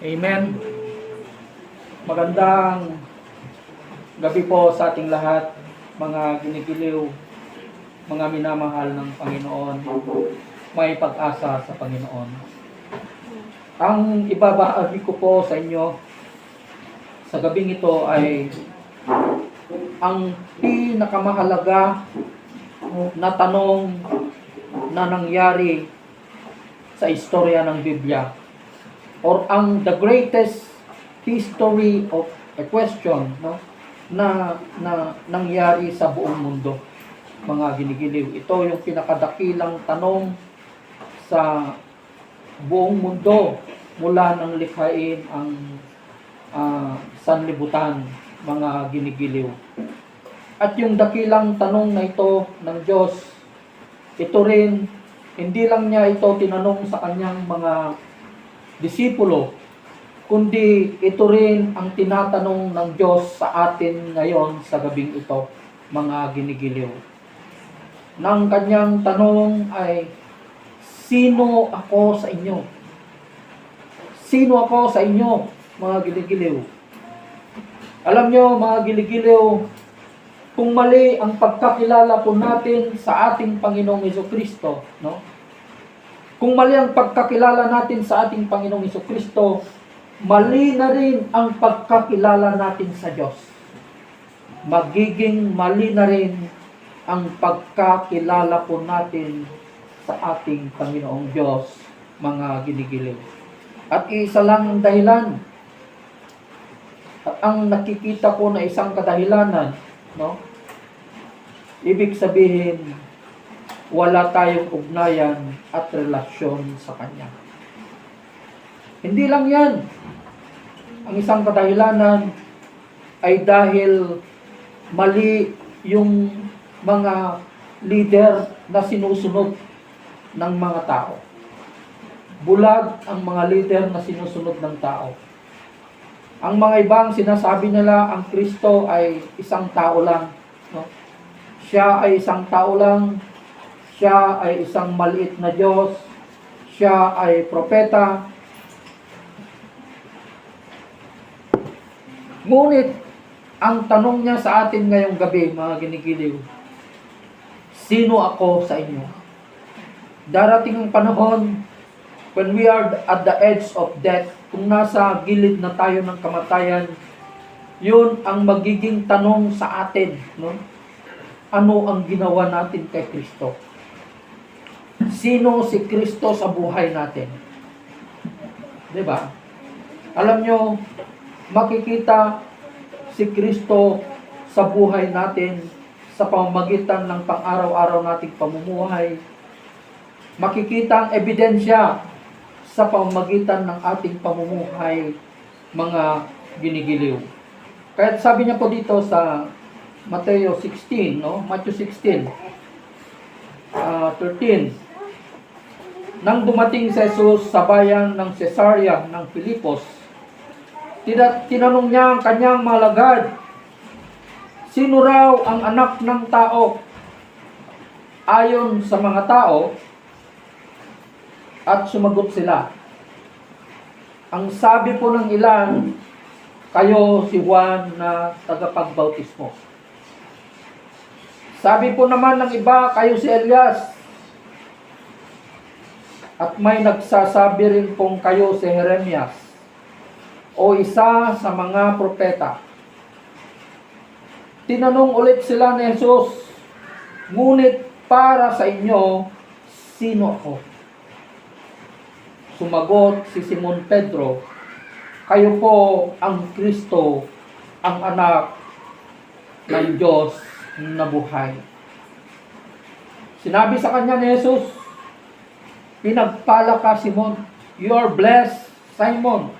Amen. Magandang gabi po sa ating lahat, mga ginigiliw, mga minamahal ng Panginoon, may pag-asa sa Panginoon. Ang ibabahagi ko po sa inyo sa gabing ito ay ang pinakamahalaga na tanong na nangyari sa istorya ng Biblia or ang the greatest history of a question no na na nangyari sa buong mundo. Mga ginigiliw. Ito yung pinakadakilang tanong sa buong mundo mula nang likhain ang ah, sanlibutan mga ginigiliw. At yung dakilang tanong na ito ng Diyos ito rin hindi lang niya ito tinanong sa kanyang mga disipulo, kundi ito rin ang tinatanong ng Diyos sa atin ngayon sa gabing ito, mga ginigiliw. Nang kanyang tanong ay, Sino ako sa inyo? Sino ako sa inyo, mga ginigiliw? Alam nyo, mga ginigiliw, kung mali ang pagkakilala po natin sa ating Panginoong Kristo, no? Kung mali ang pagkakilala natin sa ating Panginoong Heso Kristo, mali na rin ang pagkakilala natin sa Diyos. Magiging mali na rin ang pagkakilala po natin sa ating Panginoong Diyos, mga ginigiliw. At isa lang ang dahilan. At ang nakikita ko na isang kadahilanan, no? Ibig sabihin, wala tayong ugnayan at relasyon sa Kanya. Hindi lang yan. Ang isang kadahilanan ay dahil mali yung mga leader na sinusunod ng mga tao. Bulag ang mga leader na sinusunod ng tao. Ang mga ibang sinasabi nila ang Kristo ay isang tao lang. No? Siya ay isang tao lang. Siya ay isang maliit na Diyos. Siya ay propeta. Ngunit, ang tanong niya sa atin ngayong gabi, mga ginigiliw, sino ako sa inyo? Darating ang panahon when we are at the edge of death, kung nasa gilid na tayo ng kamatayan, yun ang magiging tanong sa atin, no? Ano ang ginawa natin kay Kristo? Sino si Kristo sa buhay natin? 'Di ba? Alam nyo, makikita si Kristo sa buhay natin sa pamamagitan ng pang-araw-araw nating pamumuhay. Makikita ang ebidensya sa pamamagitan ng ating pamumuhay, mga ginigiliw. Kaya sabi niya po dito sa Mateo 16, no? Matthew 16, ah, 13. Nang dumating si Jesus sa bayan ng Cesarea ng Filipos, tina- tinanong niya ang kanyang malagad, sino raw ang anak ng tao? Ayon sa mga tao, at sumagot sila. Ang sabi po ng ilan, kayo si Juan na tagapagbautismo. Sabi po naman ng iba, kayo si Elias. At may nagsasabi rin pong kayo si Jeremias o isa sa mga propeta. Tinanong ulit sila ni Jesus, ngunit para sa inyo, sino ako? Sumagot si Simon Pedro, kayo po ang Kristo, ang anak ng Diyos na buhay. Sinabi sa kanya ni Jesus, Pinagpala ka, Simon. You are blessed, Simon,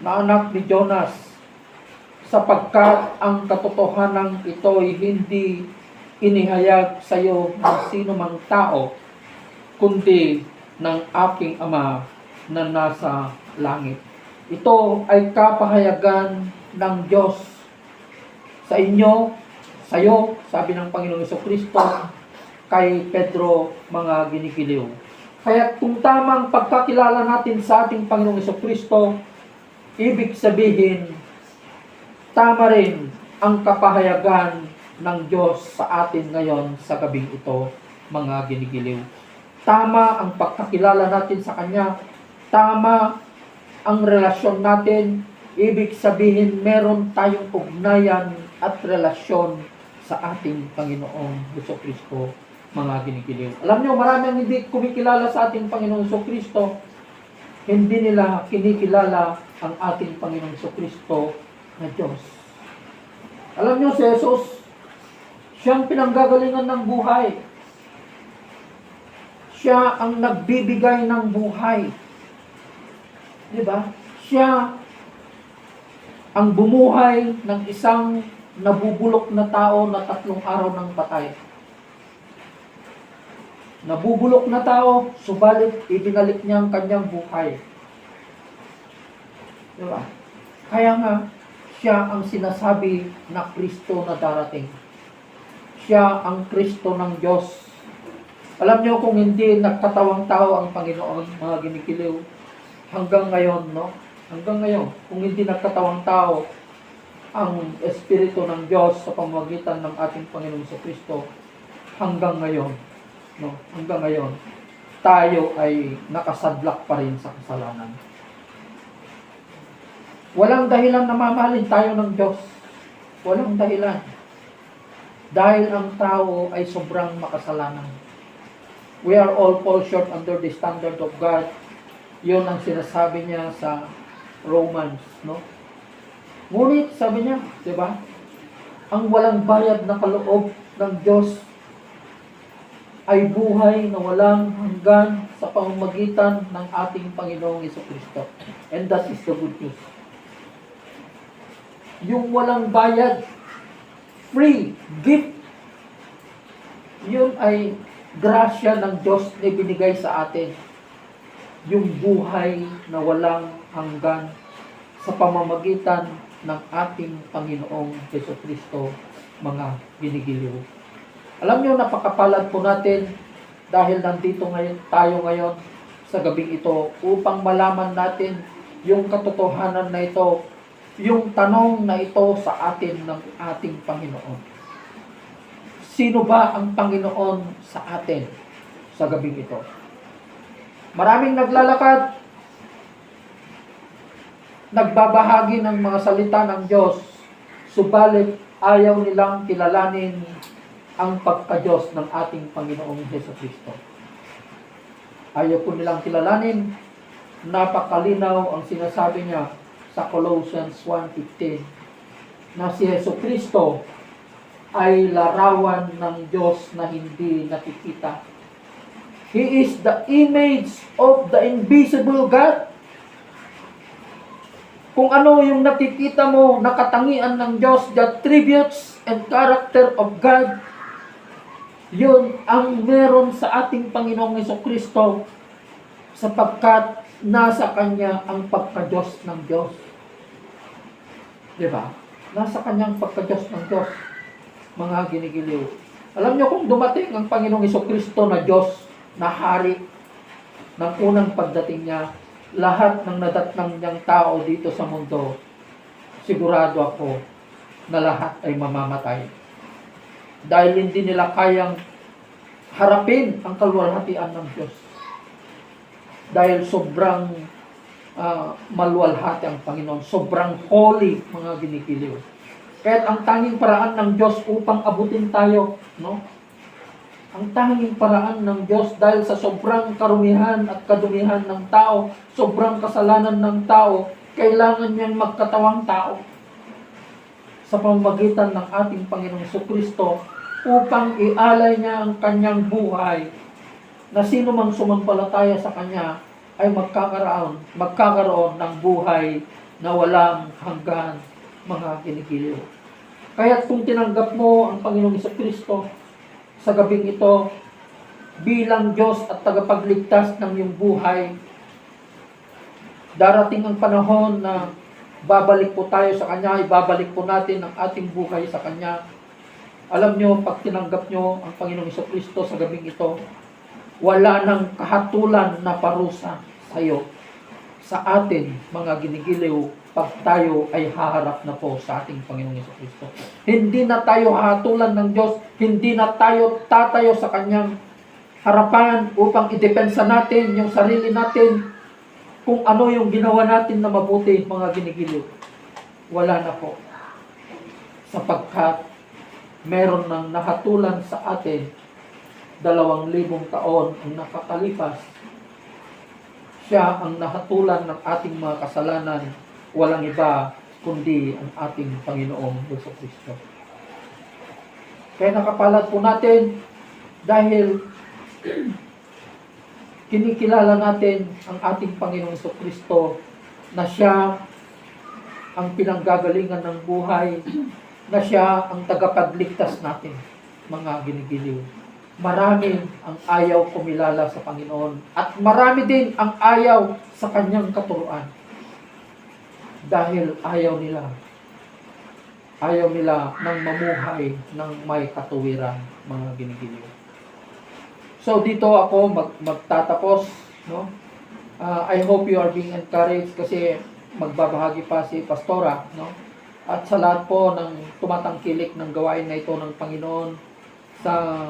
na anak ni Jonas, sapagkat ang katotohanan ito ay hindi inihayag sa iyo ng sino mang tao, kundi ng aking ama na nasa langit. Ito ay kapahayagan ng Diyos sa inyo, sa iyo, sabi ng Panginoong Kristo kay Pedro mga ginikiliw. Kaya kung tamang pagkakilala natin sa ating Panginoong Kristo, ibig sabihin, tama rin ang kapahayagan ng Diyos sa atin ngayon sa gabing ito, mga ginigiliw. Tama ang pagkakilala natin sa Kanya. Tama ang relasyon natin. Ibig sabihin, meron tayong ugnayan at relasyon sa ating Panginoong Kristo, mga ginigiliw. Alam nyo, marami ang hindi kumikilala sa ating Panginoong Heso Kristo. Hindi nila kinikilala ang ating Panginoong Heso Kristo na Diyos. Alam nyo, si Jesus, siyang pinanggagalingan ng buhay. Siya ang nagbibigay ng buhay. Di ba? Siya ang bumuhay ng isang nabubulok na tao na tatlong araw ng patay. Nabubulok na tao, subalit ibinalik niya ang kanyang buhay. Di ba? Kaya nga, siya ang sinasabi na Kristo na darating. Siya ang Kristo ng Diyos. Alam niyo kung hindi nagkatawang tao ang Panginoon, mga ginikiliw, hanggang ngayon, no? Hanggang ngayon, kung hindi nagkatawang tao ang Espiritu ng Diyos sa pamamagitan ng ating Panginoon sa Kristo, hanggang ngayon, no? Hanggang ngayon, tayo ay nakasadlak pa rin sa kasalanan. Walang dahilan na mamahalin tayo ng Diyos. Walang dahilan. Dahil ang tao ay sobrang makasalanan. We are all fall short under the standard of God. Yun ang sinasabi niya sa Romans, no? Ngunit, sabi niya, di ba? Ang walang bayad na kaloob ng Diyos ay buhay na walang hanggan sa pamamagitan ng ating Panginoong Yeso Kristo. And that is the good news yung walang bayad, free, gift, yun ay grasya ng Diyos na binigay sa atin. Yung buhay na walang hanggan sa pamamagitan ng ating Panginoong Yeso Kristo, mga binigiliw. Alam nyo, napakapalad po natin dahil nandito ngayon, tayo ngayon sa gabing ito upang malaman natin yung katotohanan na ito yung tanong na ito sa atin ng ating Panginoon. Sino ba ang Panginoon sa atin sa gabing ito? Maraming naglalakad, nagbabahagi ng mga salita ng Diyos, subalit ayaw nilang kilalanin ang pagka-Diyos ng ating Panginoong Heso Kristo. Ayaw po nilang kilalanin, napakalinaw ang sinasabi niya sa Colossians 1.15 na si Yeso Kristo ay larawan ng Diyos na hindi nakikita. He is the image of the invisible God. Kung ano yung nakikita mo, nakatangian ng Diyos, the attributes and character of God, yun ang meron sa ating Panginoong Yeso Kristo sapagkat nasa Kanya ang pagka-Diyos ng Diyos. Di ba? Nasa Kanyang pagka-Diyos ng Diyos, mga ginigiliw. Alam niyo kung dumating ang Panginoong Iso Kristo na Diyos, na hari, ng unang pagdating niya, lahat ng nadatnang niyang tao dito sa mundo, sigurado ako na lahat ay mamamatay. Dahil hindi nila kayang harapin ang kalwalhatian ng Diyos dahil sobrang uh, maluwalhati ang Panginoon. Sobrang holy, mga ginikiliw. Kahit ang tanging paraan ng Diyos upang abutin tayo, no? Ang tanging paraan ng Diyos dahil sa sobrang karumihan at kadumihan ng tao, sobrang kasalanan ng tao, kailangan niyang magkatawang tao sa pamamagitan ng ating Panginoong Kristo upang ialay niya ang kanyang buhay na sino mang sumampalataya sa Kanya ay magkakaroon, magkakaroon ng buhay na walang hanggan mga kinikiliw. Kaya kung tinanggap mo ang Panginoong Isa Kristo sa gabing ito bilang Diyos at tagapagligtas ng iyong buhay, darating ang panahon na babalik po tayo sa Kanya, ibabalik po natin ang ating buhay sa Kanya. Alam nyo, pag tinanggap nyo ang Panginoong Kristo sa gabing ito, wala nang kahatulan na parusa sa iyo, sa atin, mga ginigiliw pag tayo ay haharap na po sa ating Panginoong Kristo. Hindi na tayo hahatulan ng Diyos, hindi na tayo tatayo sa Kanyang harapan upang idepensa natin yung sarili natin kung ano yung ginawa natin na mabuti, mga ginigiliw. Wala na po. Sapagkat meron nang nahatulan sa atin dalawang libong taon ang nakakalipas. Siya ang nahatulan ng ating mga kasalanan, walang iba kundi ang ating Panginoong Yeso Kristo. Kaya nakapalad po natin dahil kinikilala natin ang ating Panginoong Yeso Kristo na siya ang pinanggagalingan ng buhay, na siya ang tagapagligtas natin, mga ginigiliw. Marami ang ayaw kumilala sa Panginoon at marami din ang ayaw sa kanyang katuruan. Dahil ayaw nila. Ayaw nila ng mamuhay ng may katuwiran, mga ginigiliw. So dito ako mag magtatapos, no? Ah, I hope you are being encouraged kasi magbabahagi pa si Pastora, no? At sa lahat po ng tumatangkilik ng gawain na ito ng Panginoon sa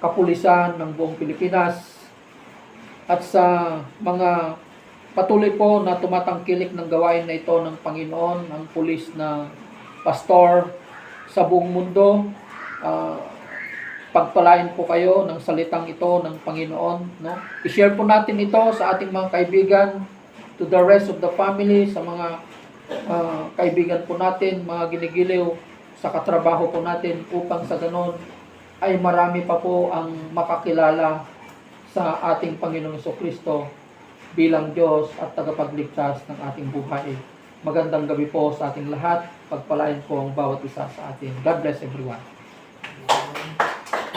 kapulisan ng buong Pilipinas at sa mga patuloy po na tumatangkilik ng gawain na ito ng Panginoon, ang pulis na pastor sa buong mundo. ah, pagpalain po kayo ng salitang ito ng Panginoon. No? I-share po natin ito sa ating mga kaibigan, to the rest of the family, sa mga kaibigan po natin, mga ginigiliw, sa katrabaho po natin, upang sa ganon ay marami pa po ang makakilala sa ating Panginoong Kristo bilang Diyos at tagapagligtas ng ating buhay. Magandang gabi po sa ating lahat. Pagpalain po ang bawat isa sa atin. God bless everyone.